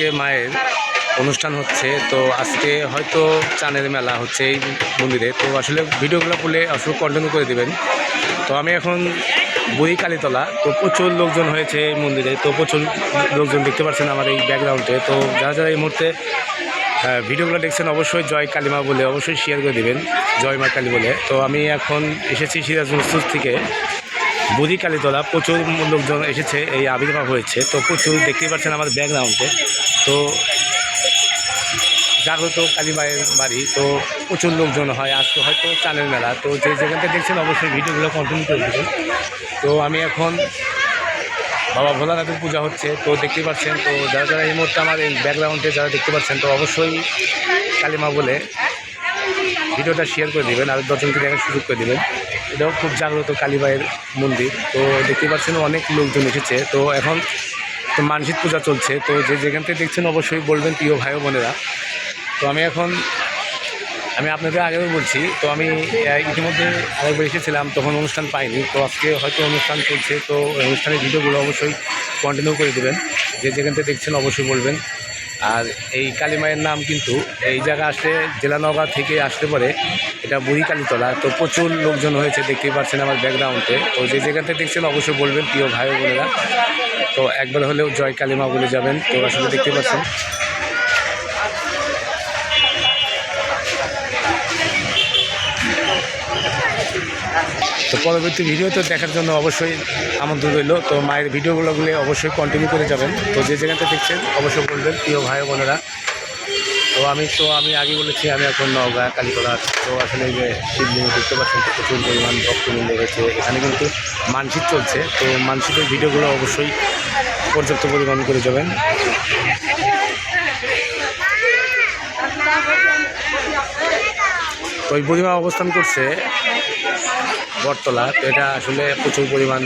আজকে মায়ের অনুষ্ঠান হচ্ছে, তো আজকে হয়তো চানের মেলা হচ্ছে এই মন্দিরে। তো আসলে ভিডিওগুলো বলে আসলে কন্টিনিউ করে দেবেন। তো আমি এখন বই কালীতলা, তো প্রচুর লোকজন হয়েছে এই মন্দিরে, তো প্রচুর লোকজন দেখতে পাচ্ছেন আমার এই ব্যাকগ্রাউন্ডে। তো যারা যারা এই মুহূর্তে ভিডিওগুলো দেখছেন, অবশ্যই জয় কালীমা বলে অবশ্যই শেয়ার করে দেবেন, জয় মা কালী বলে। তো আমি এখন এসেছি সিরাজগঞ্জ থেকে। বুড়ি কালীতলা প্রচুর লোকজন এসেছে, এই আবির্ভাব হয়েছে। তো প্রচুর দেখতেই পাচ্ছেন আমার ব্যাকগ্রাউন্ডে। তো জাগ্রত কালী মায়ের বাড়ি, তো প্রচুর লোকজন হয়। আজকে হয়তো চালের মেলা। তো যে যেখানটা দেখছেন অবশ্যই ভিডিওগুলো কন্টিনিউ করে দেবেন। তো আমি এখন বাবা ভোলানাথের পূজা হচ্ছে। তো দেখতেই পাচ্ছেন, তো যারা যারা এই মুহূর্তে আমার এই ব্যাকগ্রাউন্ডে যারা দেখতে পাচ্ছেন, তো অবশ্যই কালীমা বলে ভিডিওটা শেয়ার করে দেবেন, আর দশজনকে দেখার সুযোগ করে দেবেন। এটাও খুব জাগ্রত কালীবাইয়ের মন্দির। তো দেখতেই পাচ্ছেন অনেক লোকজন এসেছে। তো এখন তো মানসিক পূজা চলছে। তো যে যেখান থেকে দেখছেন অবশ্যই বলবেন প্রিয় ভাই বোনেরা। তো আমি এখন, আমি আপনাদের আগেও বলছি, তো আমি ইতিমধ্যে আরেকবার এসেছিলাম, তখন অনুষ্ঠান পাইনি। তো আজকে হয়তো অনুষ্ঠান চলছে। তো অনুষ্ঠানের ভিডিওগুলো অবশ্যই কন্টিনিউ করে দেবেন। যে যেখান থেকে দেখছেন অবশ্যই বলবেন। আর এই কালী মায়ের নাম কিন্তু এই জায়গা আসলে জেলা নগর থেকে আসতে পারে। এটা বুড়ি কালীতলা। তো প্রচুর লোকজন হয়েছে, দেখতেই পাচ্ছেন আমার ব্যাকগ্রাউন্ডে। তো যে জায়গাতে দেখছেন অবশ্যই বলবেন, প্রিয় ভাই বোনেরা। তো একবার হলেও জয় কালী মা বলে যাবেন। তো আসলে দেখতে পাচ্ছেন। তো পরবর্তী ভিডিও তো দেখার জন্য অবশ্যই আমন্ত্রণ রইল। তো মায়ের ভিডিওগুলোগুলো অবশ্যই কন্টিনিউ করে যাবেন। তো যে যেখানটা দেখছেন, অবশ্যই বলবেন, প্রিয় ভাই বোনেরা। তো আমি তো আমি আগে বলেছি, আমি এখন নওগাঁ কালীতলা আছি। তো আসলে যে শিবলিঙ্গ দেখতে পাচ্ছেন তো প্রচুর পরিমাণ ভক্তবৃন্দ রয়েছে এখানে কিন্তু মানসিক চলছে। তো মানসিকের ভিডিওগুলো অবশ্যই পর্যাপ্ত পরিমাণ করে যাবেন। তো ওই পরিমাণ অবস্থান করছে। বটতলা তো এটা আসলে প্রচুর পরিমাণ